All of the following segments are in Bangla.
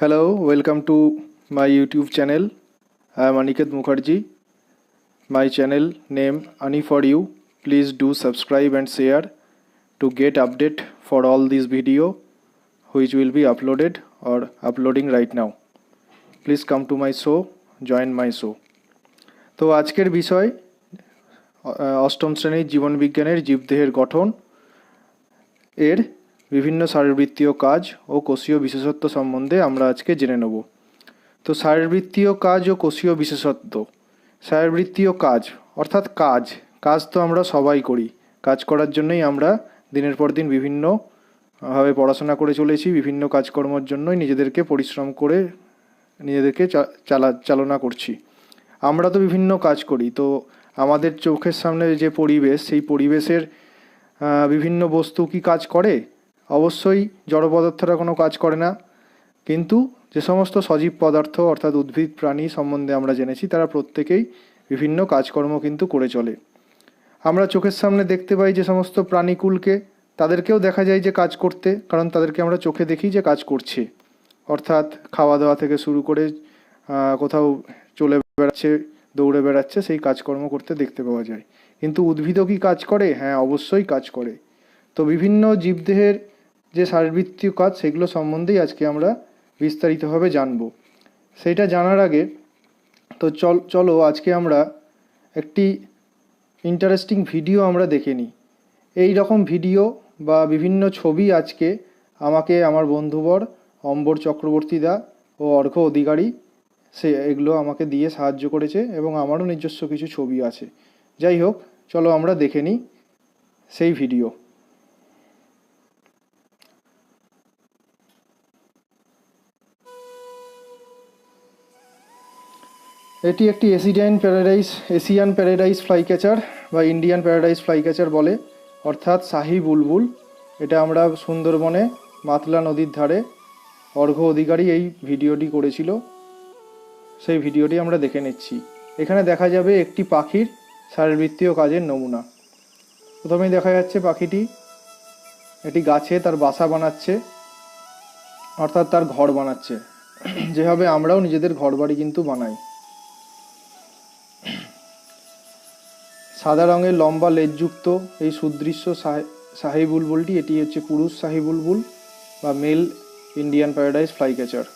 Hello, welcome to my YouTube channel. I am Aniket Mukherjee. My channel name Ani for you. Please do subscribe and share to get update for all these video which will be uploaded or uploading right now. Please come to my show, join my show. তো আজকের বিষয় অষ্টম শ্রেণির জীবনবিজ্ঞানের জীবদেহের গঠন এর বিভিন্ন শারীরবৃত্তীয় কাজ ও কোষীয় বিশেষত্ব সম্বন্ধে আমরা আজকে জেনে নেব। তো শারীরবৃত্তীয় কাজ ও কোষীয় বিশেষত্ব। শারীরবৃত্তীয় কাজ, অর্থাৎ কাজ কাজ তো আমরা সবাই করি। কাজ করার জন্যই আমরা দিনের পর দিন বিভিন্ন ভাবে পড়াশোনা করে চলেছি, বিভিন্ন কাজকর্মের জন্যই নিজেদেরকে পরিশ্রম করে নিজেদেরকে চালা, চালনা করছি। আমরা তো বিভিন্ন কাজ করি, তো আমাদের চোখের সামনে যে পরিবেশ, সেই পরিবেশের বিভিন্ন বস্তু কি কাজ করে? অবশ্যই জড় পদার্থরা কোনো কাজ করে না। কিন্তু যে সমস্ত সজীব পদার্থ, অর্থাৎ উদ্ভিদ, প্রাণী সম্বন্ধে আমরা জেনেছি, তারা প্রত্যেকেই বিভিন্ন কাজকর্ম কিন্তু করে চলে। আমরা চোখের সামনে দেখতে পাই যে সমস্ত প্রাণীকুলকে, তাদেরকেও দেখা যায় যে কাজ করতে, কারণ তাদেরকে আমরা চোখে দেখি যে কাজ করছে। অর্থাৎ খাওয়া দাওয়া থেকে শুরু করে কোথাও চলে বেড়াচ্ছে, দৌড়ে বেড়াচ্ছে, সেই কাজকর্ম করতে দেখতে পাওয়া যায়। কিন্তু উদ্ভিদও কি কাজ করে? হ্যাঁ অবশ্যই কাজ করে। তো বিভিন্ন জীবদেহের যে শারীরবৃত্তীয় কাজ সেগুলো সম্বন্ধেই আজকে আমরা বিস্তারিতভাবে জানব। সেটা জানার আগে তো চল, চলো আজকে আমরা একটি ইন্টারেস্টিং ভিডিও আমরা দেখে নিই। এই রকম ভিডিও বা বিভিন্ন ছবি আজকে আমাকে আমার বন্ধুবর অম্বর চক্রবর্তী দা ও অর্ঘ অধিকারী সে এগুলো আমাকে দিয়ে সাহায্য করেছে এবং আমারও নিজস্ব কিছু ছবি আছে। যাই হোক, চলো আমরা দেখে নিই সেই ভিডিও এটি একটি এসিডিয়ান paradise, Asian paradise flycatcher বা ইন্ডিয়ান প্যারাডাইস ফ্লাই ক্যাচার বলে, অর্থাৎ শাহি বুলবুল। এটা আমরা সুন্দরবনে মাতলা নদীর ধারে অর্ঘ্য অধিকারী এই ভিডিওটি করেছিল। সেই ভিডিওটি আমরা দেখে নিচ্ছি। এখানে দেখা যাবে একটি পাখির শারীরবৃত্তীয় কাজের নমুনা। প্রথমেই দেখা যাচ্ছে পাখিটি এটি গাছে তার বাসা বানাচ্ছে, অর্থাৎ তার ঘর বানাচ্ছে। যেভাবে আমরাও নিজেদের ঘর বাড়ি কিন্তু বানাই। সাদা রঙের লম্বা লেজযুক্ত এই সুদৃশ্য শাহি বুলবুলটি, এটি হচ্ছে পুরুষ শাহি বুলবুল বা male Indian paradise flycatcher.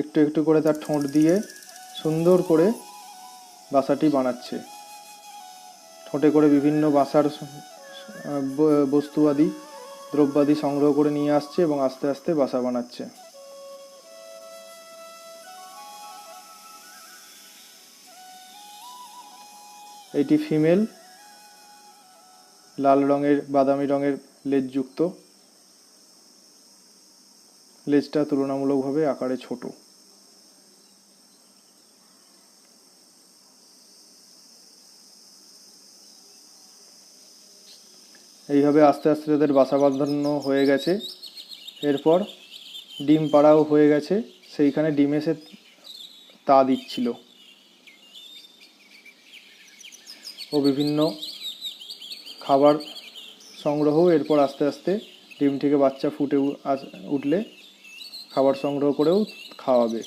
একটু একটু করে তার ঠোঁট দিয়ে সুন্দর করে বাসাটি বানাচ্ছে। ঠোঁটে করে বিভিন্ন বাসার বস্তু আদি দ্রব্যাদি সংগ্রহ করে নিয়ে আসছে এবং আস্তে আস্তে বাসা বানাচ্ছে। এটি ফিমেল, লাল রঙের, বাদামি রঙের লেজযুক্ত। লেজটা তুলনামূলকভাবে আকারে ছোট। এইভাবে আস্তে আস্তে তাদের বাসা বাঁধানো হয়ে গেছে। এরপর ডিম পাড়াও হয়ে গেছে। সেইখানে ডিম এসে তা দিচ্ছিল। ও বিভিন্ন খাবার সংগ্রহ, এরপর আস্তে আস্তে ডিম থেকে বাচ্চা ফুটে উঠলে খাবার সংগ্রহ করেও খাওয়াবে।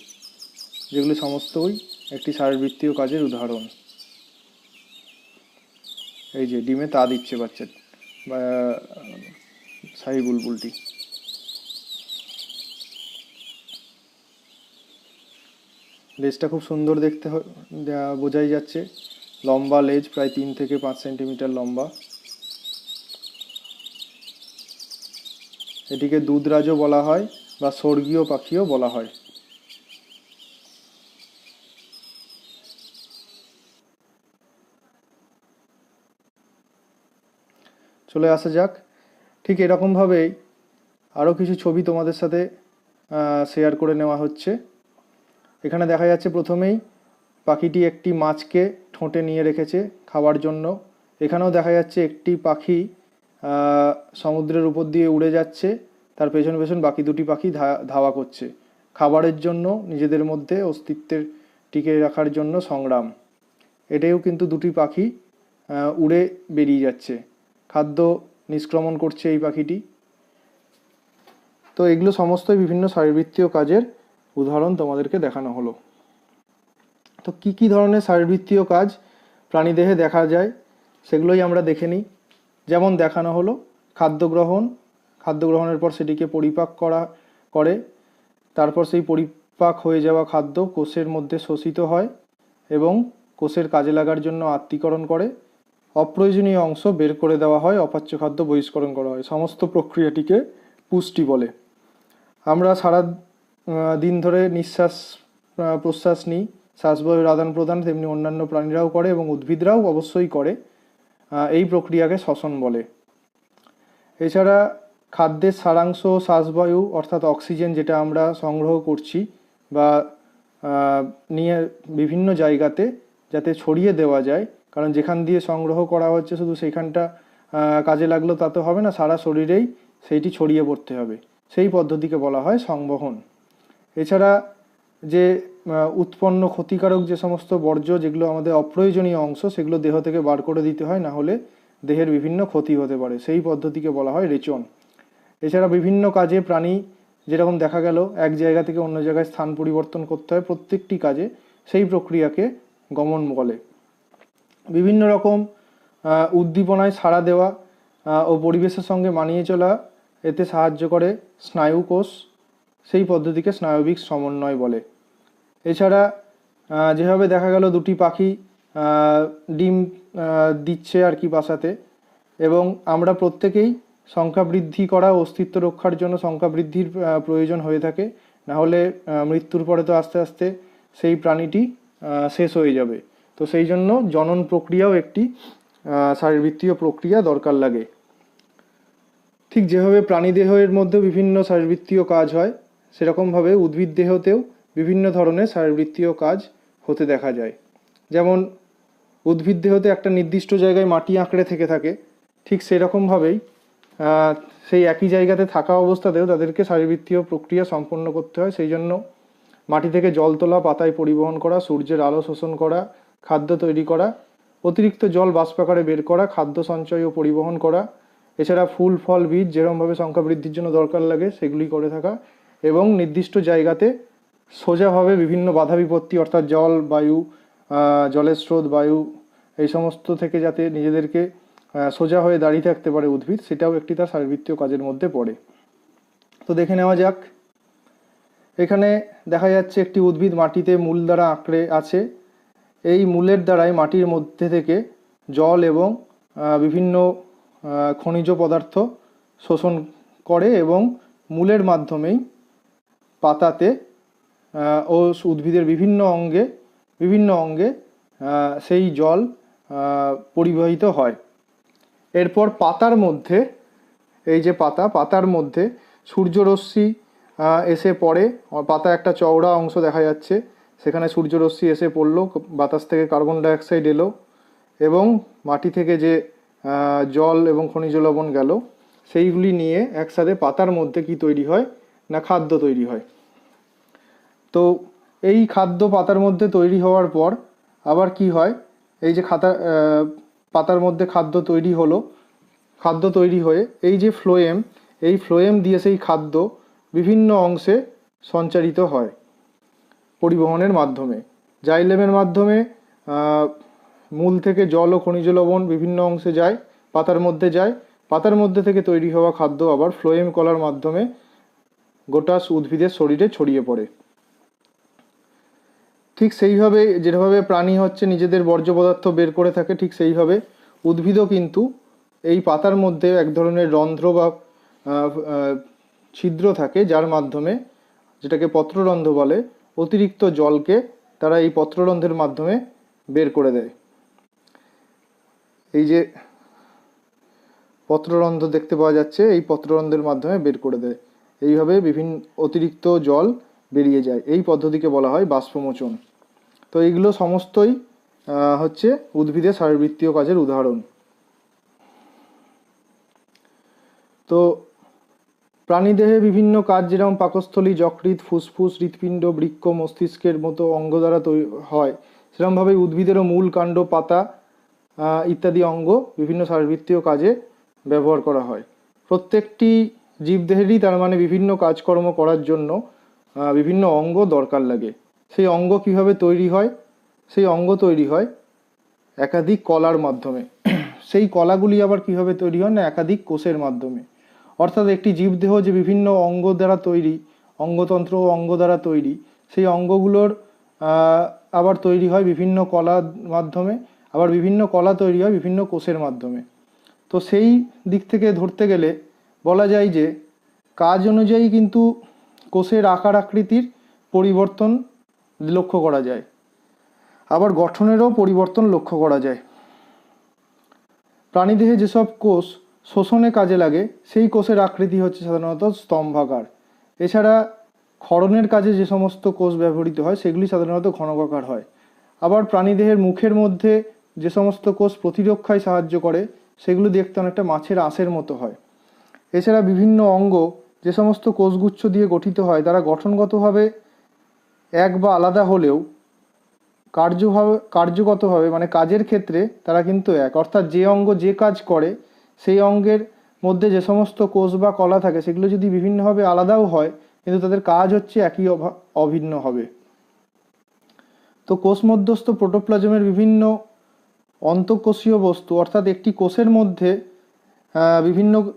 যেগুলি সমস্তই একটি শারীরবৃত্তীয় কাজের উদাহরণ। এই যে, ডিমে তা দিচ্ছে বাচ্চা বা শাহি বুলবুলটি। লেজটা খুব সুন্দর দেখতে বোঝাই যাচ্ছে। লম্বা লেজ, প্রায় তিন থেকে পাঁচ সেন্টিমিটার লম্বা। এটিকে দুধরাজও বলা হয় বা স্বর্গীয় পাখিও বলা হয়। চলে আসা যাক। ঠিক এরকমভাবেই আরও কিছু ছবি তোমাদের সাথে শেয়ার করে নেওয়া হচ্ছে। এখানে দেখা যাচ্ছে প্রথমেই পাখিটি একটি মাছকে ঠোঁটে নিয়ে রেখেছে খাওয়ার জন্য। এখানেও দেখা যাচ্ছে একটি পাখি সমুদ্রের উপর দিয়ে উড়ে যাচ্ছে। তার পেছন পেছন বাকি দুটি পাখি ধাওয়া করছে। খাবারের জন্য, নিজেদের মধ্যে অস্তিত্বের টিকে রাখার জন্য সংগ্রাম। এটাও কিন্তু দুটি পাখি উড়ে বেরিয়ে যাচ্ছে। খাদ্য নিষ্ক্রমণ করছে এই পাখিটি। তো এগুলো সমস্তই বিভিন্ন শারীরবৃত্তীয় কাজের উদাহরণ তোমাদেরকে দেখানো হলো। তো কি কি ধরনের শারীরবৃত্তীয় কাজ প্রাণীদেহে দেখা যায়, সেগুলোই আমরা দেখে নিই। যেমন দেখানো হলো, খাদ্য গ্রহণ, খাদ্য গ্রহণের পর সেটিকে পরিপাক করা, করে। তারপর সেই পরিপাক হয়ে যাওয়া খাদ্য কোষের মধ্যে শোষিত হয় এবং কোষের কাজে লাগার জন্য আত্মীকরণ করে। অপ্রয়োজনীয় অংশ বের করে দেওয়া হয়, অপাচ্য খাদ্য বহিষ্করণ করা হয়। সমস্ত প্রক্রিয়াটিকে পুষ্টি বলে। আমরা সারা দিন ধরে নিঃশ্বাস প্রশ্বাস নিই। শ্বাসবায়ুর আদান প্রদান তেমনি অন্যান্য প্রাণীরাও করে এবং উদ্ভিদরাও অবশ্যই করে এই প্রক্রিয়াকে শ্বসন বলে। এছাড়া খাদ্যের সারাংশ শ্বাসবায়ু অর্থাৎ অক্সিজেন যেটা আমরা সংগ্রহ করছি বা নিয়ে বিভিন্ন জায়গাতে যাতে ছড়িয়ে দেওয়া যায় কারণ যেখান দিয়ে সংগ্রহ করা হচ্ছে শুধু সেখানটা কাজে লাগল তা তো হবে না, সারা শরীরেই সেইটি ছড়িয়ে পড়তে হবে। সেই পদ্ধতিকে বলা হয় সংবহন। এছাড়া যে উৎপন্ন ক্ষতিকারক যে সমস্ত বর্জ্য যেগুলো আমাদের অপ্রয়োজনীয় অংশ, সেগুলো দেহ থেকে বার করে দিতে হয়, না হলে দেহের বিভিন্ন ক্ষতি হতে পারে। সেই পদ্ধতিকে বলা হয় রেচন। এছাড়া বিভিন্ন কাজে প্রাণী যেরকম দেখা গেল, এক জায়গা থেকে অন্য জায়গায় স্থান পরিবর্তন করতে হয় প্রত্যেকটি কাজে, সেই প্রক্রিয়াকে গমন বলে। বিভিন্ন রকম উদ্দীপনায় সাড়া দেওয়া ও পরিবেশের সঙ্গে মানিয়ে চলা, এতে সাহায্য করে স্নায়ু কোষ সেই পদ্ধতিকে স্নায়বিক সমন্বয় বলে। এছাড়া যেভাবে দেখা গেল দুটি পাখি ডিম দিচ্ছে আর কি বাসাতে, এবং আমরা প্রত্যেকেই সংখ্যা বৃদ্ধি করা, অস্তিত্ব রক্ষার জন্য সংখ্যা বৃদ্ধির প্রয়োজন হয়ে থাকে, না হলে মৃত্যুর পরে তো আস্তে আস্তে সেই প্রাণীটি শেষ হয়ে যাবে। তো সেই জন্য জনন প্রক্রিয়াও একটি শারীরবৃত্তীয় প্রক্রিয়া দরকার লাগে। ঠিক যেভাবে প্রাণীদেহের মধ্যে বিভিন্ন শারীরবৃত্তীয় কাজ হয়, সেরকমভাবে উদ্ভিদ দেহতেও বিভিন্ন ধরনের শারীরবৃত্তীয় কাজ হতে দেখা যায়। যেমন, উদ্ভিদ দেহতে একটা নির্দিষ্ট জায়গায় মাটি আঁকড়ে থেকে থাকে, ঠিক সেরকমভাবেই সেই একই জায়গাতে থাকা অবস্থাতেও তাদেরকে শারীরবৃত্তীয় প্রক্রিয়া সম্পন্ন করতে হয়। সেই জন্য মাটি থেকে জল তোলা, পাতায় পরিবহন করা, সূর্যের আলো শোষণ করা খাদ্য তৈরি করা, অতিরিক্ত জল বাষ্পাকারে বের করা, খাদ্য সঞ্চয় ও পরিবহন করা, এছাড়া ফুল, ফল, বীজ যেরকমভাবে সংখ্যা বৃদ্ধির জন্য দরকার লাগে সেগুলি করে থাকা এবং নির্দিষ্ট জায়গাতে সোজাভাবে বিভিন্ন বাধা বিপত্তি অর্থাৎ জল, বায়ু জলের স্রোত, বায়ু, এই সমস্ত থেকে যাতে নিজেদেরকে সোজা হয়ে দাঁড়িয়ে থাকতে পারে উদ্ভিদ, সেটাও একটি তার শারীরবৃত্তীয় কাজের মধ্যে পড়ে। তো দেখে নেওয়া যাক। এখানে দেখা যাচ্ছে একটি উদ্ভিদ মাটিতে মূল দ্বারা আঁকড়ে আছে। এই মূলের দ্বারাই মাটির মধ্যে থেকে জল এবং বিভিন্ন খনিজ পদার্থ শোষণ করে এবং মূলের মাধ্যমেই পাতাতে ও উদ্ভিদের বিভিন্ন অঙ্গে বিভিন্ন অঙ্গে সেই জল পরিবাহিত হয়। এরপর পাতার মধ্যে, এই যে পাতা, পাতার মধ্যে সূর্যরশ্মি এসে পড়ে। পাতা একটা চওড়া অংশ দেখা যাচ্ছে। সেখানে সূর্যরশ্মি এসে পড়ল, বাতাস থেকে কার্বন ডাইঅক্সাইড এলো এবং মাটি থেকে যে জল এবং খনিজ লবণ গেল, সেইগুলি নিয়ে একসাথে পাতার মধ্যে কি তৈরি হয় না খাদ্য তৈরি হয়। তো এই খাদ্য পাতার মধ্যে তৈরি হওয়ার পর আবার কি হয়? এই যে খাতা পাতার মধ্যে খাদ্য তৈরি হলো, খাদ্য তৈরি হয়ে এই যে ফ্লোয়েম এই ফ্লোয়েম দিয়ে সেই খাদ্য বিভিন্ন অংশে সঞ্চারিত হয়। পরিবহনের মাধ্যমে। জাইলেমের মাধ্যমে মূল থেকে জল ও খনিজ লবণ বিভিন্ন অংশে যায়, পাতার মধ্যে যায়। পাতার মধ্যে থেকে তৈরি হওয়া খাদ্য আবার ফ্লোয়েম কলার মাধ্যমে গোটা উদ্ভিদের শরীরে ছড়িয়ে পড়ে। ঠিক সেইভাবে, যেভাবে প্রাণী হচ্ছে নিজেদের বর্জ্য পদার্থ বের করে থাকে, ঠিক সেইভাবে উদ্ভিদও কিন্তু এই পাতার মধ্যে এক ধরনের রন্ধ্র বা ছিদ্র থাকে, যার মাধ্যমে, যেটাকে পত্ররন্ধ্র বলে অতিরিক্ত জলকে তারা এই পত্ররন্ধ্রের মাধ্যমে বের করে দেয়। এই যে পত্ররন্ধ্র দেখতে পাওয়া যাচ্ছে, এই পত্ররন্ধ্রের মাধ্যমে বের করে দেয়। এইভাবে বিভিন্ন অতিরিক্ত জল বেরিয়ে যায়। এই পদ্ধতিকে বলা হয় বাষ্পমোচন। তো এইগুলো সমস্তই হচ্ছে উদ্ভিদের শারীরবৃত্তীয় কাজের উদাহরণ। তো প্রাণীদেহে বিভিন্ন কাজ, যেরকম পাকস্থলী, যকৃৎ, ফুসফুস, হৃৎপিণ্ড, বৃক্ষ, মস্তিষ্কের মতো অঙ্গ দ্বারা তৈরি হয়। সেরকমভাবে উদ্ভিদেরও মূল কাণ্ড, পাতা ইত্যাদি অঙ্গ বিভিন্ন শারীরবৃত্তীয় কাজে ব্যবহার করা হয়। প্রত্যেকটি জীবদেহেরই তার মানে বিভিন্ন কাজকর্ম করার জন্য বিভিন্ন অঙ্গ দরকার লাগে। সেই অঙ্গ কীভাবে তৈরি হয়? সেই অঙ্গ তৈরি হয় একাধিক কলার মাধ্যমে। সেই কলাগুলি আবার কীভাবে তৈরি হয় না, একাধিক কোষের মাধ্যমে। অর্থাৎ একটি জীবদেহ যে বিভিন্ন অঙ্গ দ্বারা তৈরি, অঙ্গতন্ত্র ও অঙ্গ দ্বারা তৈরি, সেই অঙ্গগুলোর আবার তৈরি হয় বিভিন্ন কলার মাধ্যমে, আবার বিভিন্ন কলা তৈরি হয় বিভিন্ন কোষের মাধ্যমে। তো সেই দিক থেকে ধরতে গেলে বলা যায় যে কাজ অনুযায়ী কিন্তু কোষের আকার আকৃতির পরিবর্তন লক্ষ্য করা যায়। আবার গঠনেরও পরিবর্তন লক্ষ্য করা যায়। প্রাণীদেহে যেসব কোষ শোষণে কাজে লাগে, সেই কোষের আকৃতি হচ্ছে সাধারণত স্তম্ভাকার। এছাড়া ক্ষরণের কাজে যে সমস্ত কোষ ব্যবহৃত হয়, সেগুলি সাধারণত ঘনকাকার হয়। আবার প্রাণীদেহের মুখের মধ্যে যে সমস্ত কোষ প্রতিরক্ষায় সাহায্য করে, সেগুলো দেখতে অনেকটা মাছের আঁশের মতো হয়। এছাড়া বিভিন্ন অঙ্গ যে সমস্ত কোষগুচ্ছ দিয়ে গঠিত হয়, তারা গঠনগতভাবে এক বা আলাদা হলেও কার্যভাবে, কার্যগতভাবে মানে কাজের ক্ষেত্রে তারা কিন্তু এক। অর্থাৎ যে অঙ্গ যে কাজ করে সেই অঙ্গের মধ্যে যে সমস্ত কোষ বা কলা থাকে, সেগুলো যদি বিভিন্নভাবে আলাদাও হয়, কিন্তু তাদের কাজ হচ্ছে একই অভা- অভিন্ন হবে। তো কোষ মধ্যস্থ প্রোটোপ্লাজমের বিভিন্ন অন্তঃকোষীয় বস্তু, অর্থাৎ একটি কোষের মধ্যে বিভিন্ন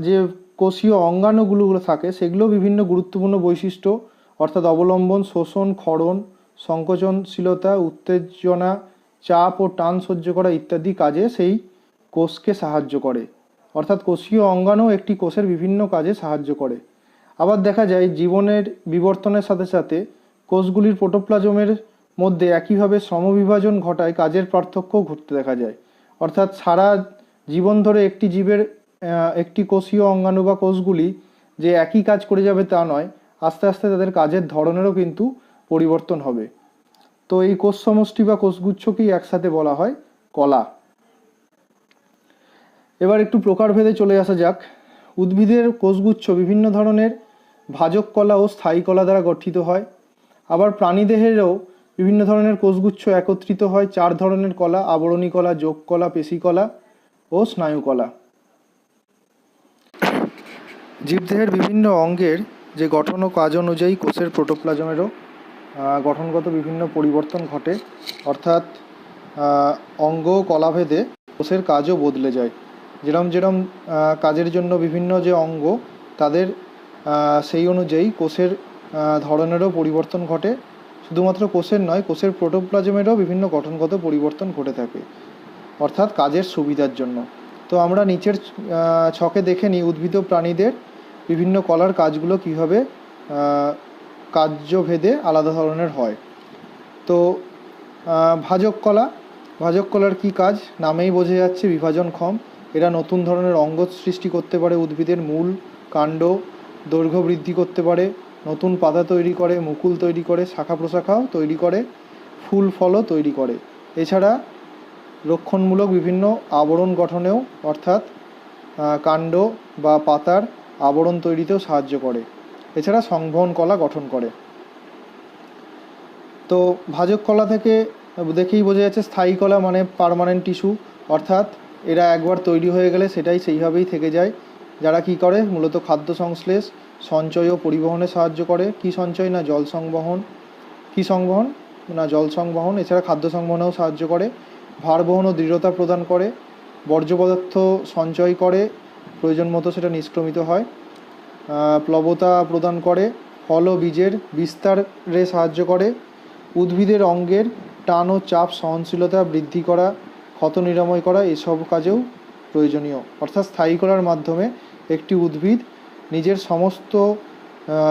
যে কোষীয় অঙ্গাণুগুলো থাকে, সেগুলো বিভিন্ন গুরুত্বপূর্ণ বৈশিষ্ট্য, অর্থাৎ অবলম্বন, শোষণ, ক্ষরণ, সংকোচনশীলতা, উত্তেজনা, চাপ ও টান সহ্য করা ইত্যাদি কাজে সেই কোষকে সাহায্য করে। অর্থাৎ কোষীয় অঙ্গাণু একটি কোষের বিভিন্ন কাজে সাহায্য করে। আবার দেখা যায়, জীবনের বিবর্তনের সাথে সাথে কোষগুলির প্রোটোপ্লাজমের মধ্যে একইভাবে সমবিভাজন ঘটায়, কাজের পার্থক্য ঘটতে দেখা যায়। অর্থাৎ সারা জীবন ধরে একটি জীবের একটি কোষীয় অঙ্গাণু বা কোষগুলি যে একই কাজ করে যাবে তা নয়, আস্তে আস্তে তাদের কাজের ধরনেরও কিন্তু পরিবর্তন হবে। তো এই কোষ সমষ্টি বা কোষগুচ্ছকেই একসাথে বলা হয় কলা। এবার একটু প্রকারভেদে চলে আসা যাক। উদ্ভিদের কোষগুচ্ছ বিভিন্ন ধরনের ভাজক কলা ও স্থায়ী কলা দ্বারা গঠিত হয়। আবার প্রাণীদেহেরও বিভিন্ন ধরনের কোষগুচ্ছ একত্রিত হয়। চার ধরনের কলা, আবরণী কলা, যোগ কলা, পেশি কলা ও স্নায়ু কলা। জীবদেহের বিভিন্ন অঙ্গের যে গঠন ও কাজ অনুযায়ী কোষের প্রোটোপ্লাজমেরও গঠনগত বিভিন্ন পরিবর্তন ঘটে। অর্থাৎ অঙ্গ কলাভেদে কোষের কাজও বদলে যায়। যেরম যেরম কাজের জন্য বিভিন্ন যে অঙ্গ, তাদের সেই অনুযায়ী কোষের ধরনেরও পরিবর্তন ঘটে। শুধুমাত্র কোষের নয়, কোষের প্রোটোপ্লাজমেরও বিভিন্ন গঠনগত পরিবর্তন ঘটে থাকে, অর্থাৎ কাজের সুবিধার জন্য। তো আমরা নিচের ছকে দেখে নিই উদ্ভিদ প্রাণীদের বিভিন্ন কলার কাজগুলো কীভাবে কার্যভেদে আলাদা ধরনের হয়। তো ভাজক কলা, ভাজক কলার কী কাজ? নামেই বোঝা যাচ্ছে বিভাজনক্ষম এরা নতুন ধরনের অঙ্গ সৃষ্টি করতে পারে, উদ্ভিদের মূল কাণ্ড দৈর্ঘ্য বৃদ্ধি করতে পারে, নতুন পাতা তৈরি করে, মুকুল তৈরি করে, শাখা প্রশাখাও তৈরি করে, ফুল ফলও তৈরি করে। এছাড়া রক্ষণমূলক বিভিন্ন আবরণ গঠনেও, অর্থাৎ কাণ্ড বা পাতার আবরণ তৈরিতেও সাহায্য করে। এছাড়া সংবহন কলা গঠন করে। তো ভাজক কলা থেকে, দেখেই বোঝা যাচ্ছে স্থায়ী কলা মানে পার্মানেন্ট টিস্যু, অর্থাৎ এরা একবার তৈরি হয়ে গেলে সেটাই সেইভাবেই থেকে যায়। যারা কি করে? মূলত খাদ্য সংশ্লেষ, সঞ্চয় ও পরিবহনে সাহায্য করে। কি সঞ্চয় না জল সংবহন? কি সংবহন? না জল সংবহন, এছাড়া খাদ্য সংবহনেও সাহায্য করে। ভার বহন ও দৃঢ়তা প্রদান করে। বর্জ্য পদার্থ সঞ্চয় করে। প্রয়োজন মতো সেটা নিষ্ক্রমিত হয়। প্লবতা প্রদান করে। ফল ও বীজের বিস্তারে সাহায্য করে। উদ্ভিদের অঙ্গের টান ও চাপ সহনশীলতা বৃদ্ধি করা। ক্ষত নিরাময় করা এসব কাজেও প্রয়োজনীয়। অর্থাৎ স্থায়ী করার মাধ্যমে একটি উদ্ভিদ নিজের সমস্ত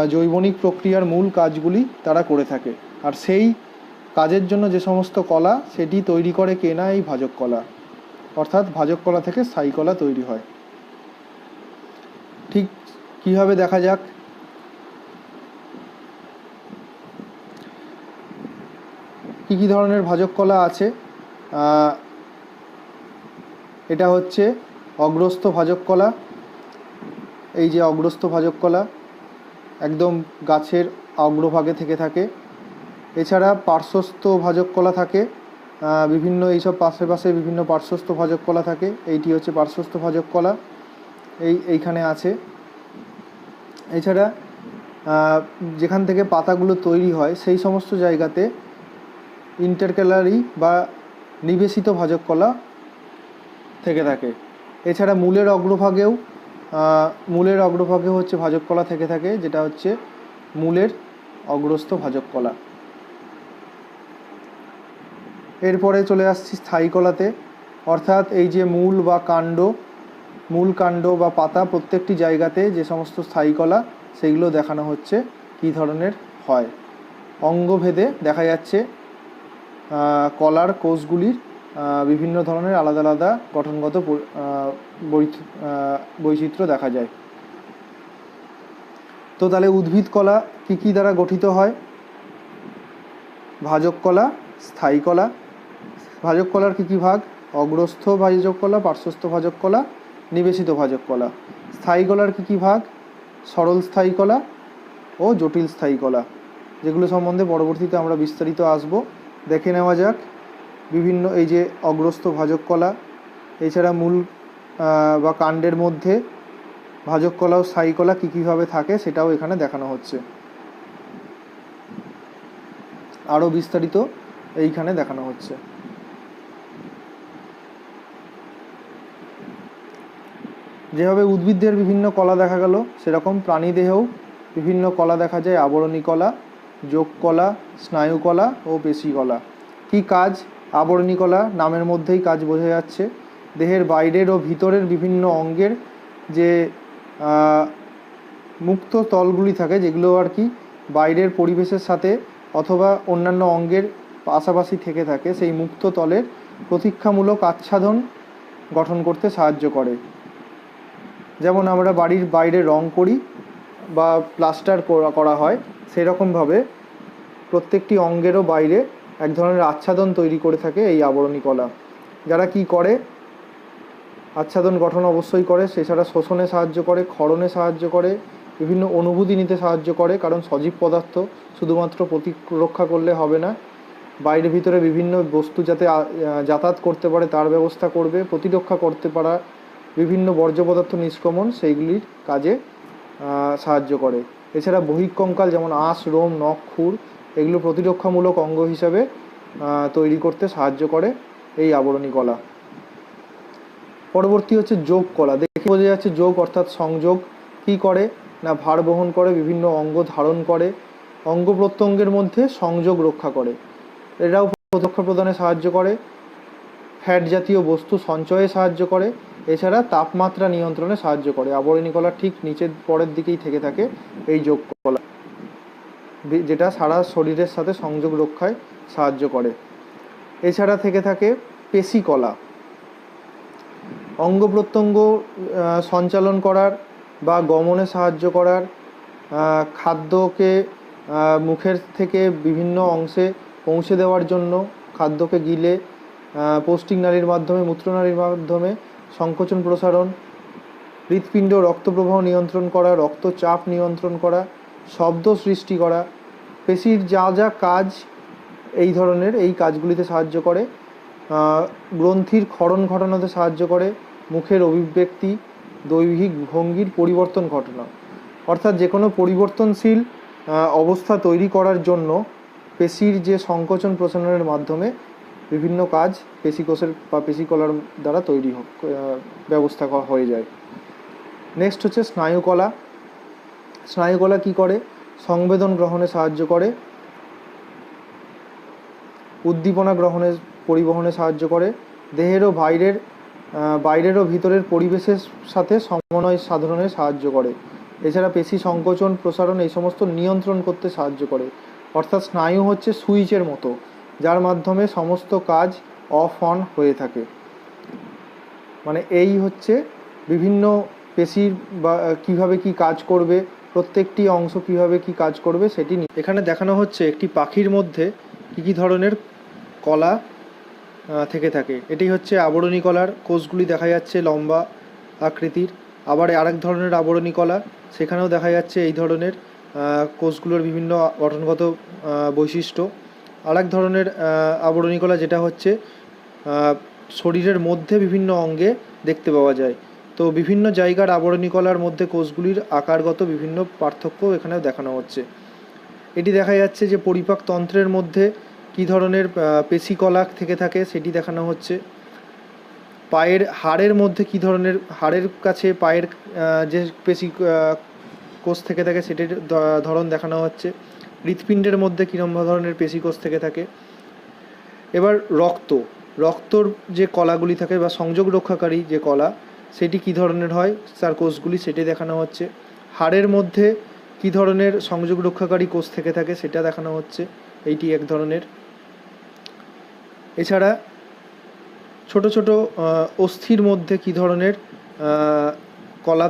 জৈবনিক প্রক্রিয়ার মূল কাজগুলি তারা করে থাকে। আর সেই কাজের জন্য যে সমস্ত কলা, সেটি তৈরি করে কেনা এই ভাজক কলা। অর্থাৎ ভাজক কলা থেকে স্থায়ী কলা তৈরি হয়। ঠিক কীভাবে দেখা যাক? কী কী ধরনের ভাজক কলা আছে? এটা হচ্ছে অগ্রস্থ ভাজক কলা। এই যে অগ্রস্থ ভাজক কলা একদম গাছের অগ্রভাগে থেকে থাকে। এছাড়া পার্শ্বস্থ ভাজক কলা থাকে। বিভিন্ন এইসব পাশে পাশে বিভিন্ন পার্শ্বস্থ ভাজক কলা থাকে। এইটি হচ্ছে পার্শ্বস্থ ভাজক কলা। এই, এইখানে আছে। এছাড়া যেখান থেকে পাতাগুলো তৈরি হয়, সেই সমস্ত জায়গাতে ইন্টারক্যালারি বা নিবেশিত ভাজক কলা থেকে থাকে। এছাড়া মূলের অগ্রভাগেও মূলের অগ্রভাগে হচ্ছে ভাজক কলা থেকে থাকে, যেটা হচ্ছে মূলের অগ্রস্থ ভাজক কলা এরপরে চলে আসছি স্থায়ী কলাতে অর্থাৎ এই যে মূল বা কাণ্ড, মূল কাণ্ড বা পাতা প্রত্যেকটি জায়গাতে যে সমস্ত স্থায়ী কলা সেইগুলো দেখানো হচ্ছে কী ধরনের হয়। অঙ্গভেদে দেখা যাচ্ছে কলার কোষগুলির বিভিন্ন ধরনের আলাদা আলাদা গঠনগত বৈচিত্র্য দেখা যায়। তো তাহলে উদ্ভিদ কলা কী কী দ্বারা গঠিত হয়? ভাজক কলা, স্থায়ী কলা। ভাজক কলার কী কী ভাগ? অগ্রস্থ ভাজক কলা, পার্শ্বস্থ ভাজক কলা, নিবেশিত ভাজক কলা। স্থায়ী কলার কী কী ভাগ? সরল স্থায়ী কলা ও জটিল স্থায়ী কলা। যেগুলো সম্বন্ধে পরবর্তীতে আমরা বিস্তারিত আসব। দেখে নেওয়া যাক। বিভিন্ন এই যে অগ্রস্থ ভাজক কলা, এছাড়া মূল বা কাণ্ডের মধ্যে ভাজক কলা ও স্থায়ী কলা কী কীভাবে থাকে সেটাও এখানে দেখানো হচ্ছে। আরও বিস্তারিত এইখানে দেখানো হচ্ছে। যেভাবে উদ্ভিদদের বিভিন্ন কলা দেখা গেল, সেরকম প্রাণীদেহেও বিভিন্ন কলা দেখা যায়, আবরণী কলা, যোগ কলা, স্নায়ু কলা ও পেশি কলা। কী কাজ আবরণী কলা নামের মধ্যেই কাজ বোঝা যাচ্ছে। দেহের বাইরের ও ভিতরের বিভিন্ন অঙ্গের যে মুক্ত তলগুলি থাকে, যেগুলো আর কি বাইরের পরিবেশের সাথে অথবা অন্যান্য অঙ্গের পাশাপাশি থেকে থাকে, সেই মুক্ত তলের প্রতীক্ষামূলক আচ্ছাদন গঠন করতে সাহায্য করে। যেমন আমরা বাড়ির বাইরে রং করি বা প্লাস্টার করা করা হয়, সেরকমভাবে প্রত্যেকটি অঙ্গেরও বাইরে এক ধরনের আচ্ছাদন তৈরি করে থাকে এই আবরণী কলা। যারা কি করে? আচ্ছাদন গঠন অবশ্যই করে, সেছাড়া শোষণে সাহায্য করে, ক্ষরণে সাহায্য করে, বিভিন্ন অনুভূতি নিতে সাহায্য করে, কারণ সজীব পদার্থ শুধুমাত্র প্রতিরক্ষা করলে হবে না। বাইরে ভিতরে বিভিন্ন বস্তু যাতে যাতায়াত করতে পারে, তার ব্যবস্থা করবে, প্রতিরক্ষা করতে পারা, বিভিন্ন বর্জ্য পদার্থ নিষ্ক্রমণ, সেইগুলির কাজে সাহায্য করে। এছাড়া বহিঃকঙ্কাল যেমন আঁশ, রোম, নখ, খুর এগুলো প্রতিরক্ষামূলক অঙ্গ হিসাবে তৈরি করতে সাহায্য করে এই আবরণী কলা। পরবর্তী হচ্ছে যোগ কলা। দেখে বোঝা যাচ্ছে যোগ অর্থাৎ সংযোগ কি করে, না ভার বহন করে, বিভিন্ন অঙ্গ ধারণ করে, অঙ্গ প্রত্যঙ্গের মধ্যে সংযোগ রক্ষা করে। এরাও প্রতিরক্ষা প্রদানে সাহায্য করে, ফ্যাট জাতীয় বস্তু সঞ্চয়ে সাহায্য করে, এছাড়া তাপমাত্রা নিয়ন্ত্রণে সাহায্য করে। আবরণী কলা ঠিক নিচের পরের দিকেই থেকে থাকে এই যোগ কলা। যেটা সারা শরীরের সাথে সংযোগ রক্ষায় সাহায্য করে। এছাড়া থেকে থাকে পেশি কলা অঙ্গ প্রত্যঙ্গ সঞ্চালন করার বা গমনে সাহায্য করার খাদ্যকে মুখের থেকে বিভিন্ন অংশে পৌঁছে দেওয়ার জন্য খাদ্যকে গিলে পৌষ্টিক নালীর মাধ্যমে মূত্রনালীর মাধ্যমে সংকোচন প্রসারণ, হৃৎপিণ্ড রক্তপ্রবাহ নিয়ন্ত্রণ করা, রক্তচাপ নিয়ন্ত্রণ করা, শব্দ সৃষ্টি করা পেশির যা যা কাজ এই ধরনের এই কাজগুলিতে সাহায্য করে গ্রন্থির ক্ষরণ ঘটানোতে সাহায্য করে, মুখের অভিব্যক্তি, দৈহিক ভঙ্গির পরিবর্তন ঘটানো। অর্থাৎ যে কোনো পরিবর্তনশীল অবস্থা তৈরি করার জন্য পেশির যে সংকোচন প্রসারণের মাধ্যমে বিভিন্ন কাজ পেশিকোষের বা পেশিকলার দ্বারা তৈরি ব্যবস্থা হয়ে যায়। নেক্সট হচ্ছে স্নায়ুকলা। স্নায়ুকলা কি করে? সংবেদন গ্রহণে সাহায্য করে উদ্দীপনা গ্রহণে পরিবহনে সাহায্য করে দেহেরও বাইরের আহ, বাইরের ও ভিতরের পরিবেশের সাথে সমন্বয় সাধনে সাহায্য করে। এছাড়া পেশি সংকোচন প্রসারণ এই সমস্ত নিয়ন্ত্রণ করতে সাহায্য করে। অর্থাৎ স্নায়ু হচ্ছে সুইচের মতো যার মাধ্যমে সমস্ত কাজ অফ অন হয়ে থাকে। মানে এই হচ্ছে বিভিন্ন পেশির বা কীভাবে কি কাজ করবে প্রত্যেকটি অংশ কীভাবে কি কাজ করবে সেটি এখানে দেখানো হচ্ছে একটি পাখির মধ্যে কি কি ধরনের কলা থেকে থাকে। এটি হচ্ছে আবরণী কলার, কোষগুলি দেখা যাচ্ছে লম্বা আকৃতির। আবার আরেক ধরনের আবরণী কলা, সেখানেও দেখা যাচ্ছে এই ধরনের কোষগুলোর বিভিন্ন গঠনগত বৈশিষ্ট্য। আরেক ধরনের আবরণী কলা যেটা হচ্ছে শরীরের মধ্যে বিভিন্ন অঙ্গে দেখতে পাওয়া যায়। তো বিভিন্ন জায়গার আবরণী কলার মধ্যে কোষগুলির আকারগত বিভিন্ন পার্থক্য এখানে দেখানো হচ্ছে। এটি দেখা যাচ্ছে যে পরিপাক তন্ত্রের মধ্যে কী ধরনের পেশিকলা থেকে থাকে সেটি দেখানো হচ্ছে। পায়ের হাড়ের মধ্যে কী ধরনের, হাড়ের কাছে পায়ের যে পেশি কোষ থেকে থাকে সেটির ধরন দেখানো হচ্ছে। হৃৎপিণ্ডের মধ্যে কীরকম ধরনের পেশি কোষ থেকে থাকে। এবার রক্ত, রক্তর যে কলাগুলি থাকে বা সংযোগ রক্ষাকারী যে কলা সেটি কী ধরনের হয়? তার কোষগুলি সেটি দেখানো হচ্ছে। হাড়ের মধ্যে কী ধরনের সংযোগ রক্ষাকারী কোষ থেকে থাকে সেটা দেখানো হচ্ছে। এইটি এক ধরনের। এছাড়া ছোট ছোট অস্থির মধ্যে কী ধরনের কলা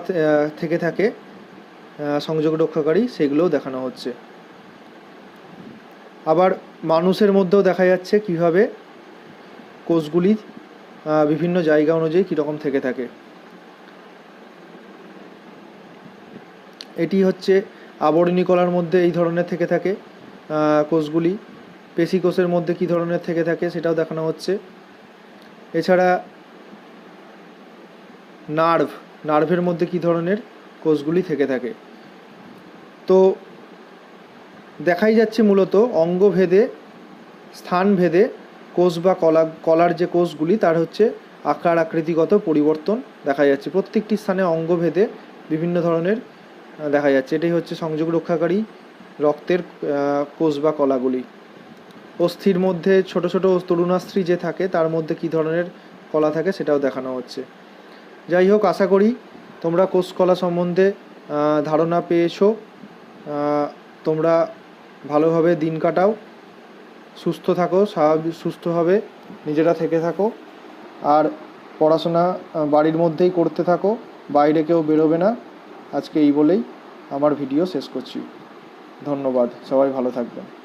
থেকে থাকে সংযোগ রক্ষাকারী সেগুলোও দেখানো হচ্ছে। আবার মানুষের মধ্যেও দেখা যাচ্ছে কীভাবে কোষগুলি বিভিন্ন জায়গা অনুযায়ী কীরকম থেকে থাকে। এটি হচ্ছে আবরণী কলার মধ্যে এই ধরনের থেকে থাকে কোষগুলি। পেশি কোষের মধ্যে কী ধরনের থেকে থাকে সেটাও দেখানো হচ্ছে। এছাড়া নার্ভ, নার্ভের মধ্যে কী ধরনের কোষগুলি থেকে থাকে। তো দেখাই যাচ্ছে মূলত অঙ্গভেদে, স্থানভেদে কোষ বা কলা, কলার যে কোষগুলি তার হচ্ছে আকার আকৃতিগত পরিবর্তন দেখা যাচ্ছে। প্রত্যেকটি স্থানে অঙ্গভেদে বিভিন্ন ধরনের দেখা যাচ্ছে। এটাই হচ্ছে সংযোগ রক্ষাকারী রক্তের কোষ বা কলাগুলি। অস্থির মধ্যে ছোট ছোট তরুণাস্ত্রী যে থাকে, তার মধ্যে কী ধরনের কলা থাকে সেটাও দেখানো হচ্ছে। যাই হোক, আশা করি তোমরা কোষ কলা সম্বন্ধে ধারণা পেয়েছ। তোমরা ভালোভাবে দিন কাটাও। সুস্থ থাকো স্বাভাবিক সুস্থভাবে নিজেরা থেকে থাকো। আর পড়াশোনা বাড়ির মধ্যেই করতে থাকো। বাইরে কেউ বেরোবে না। আজকে এই বলেই আমার ভিডিও শেষ করছি। ধন্যবাদ সবাই ভালো থাকবেন।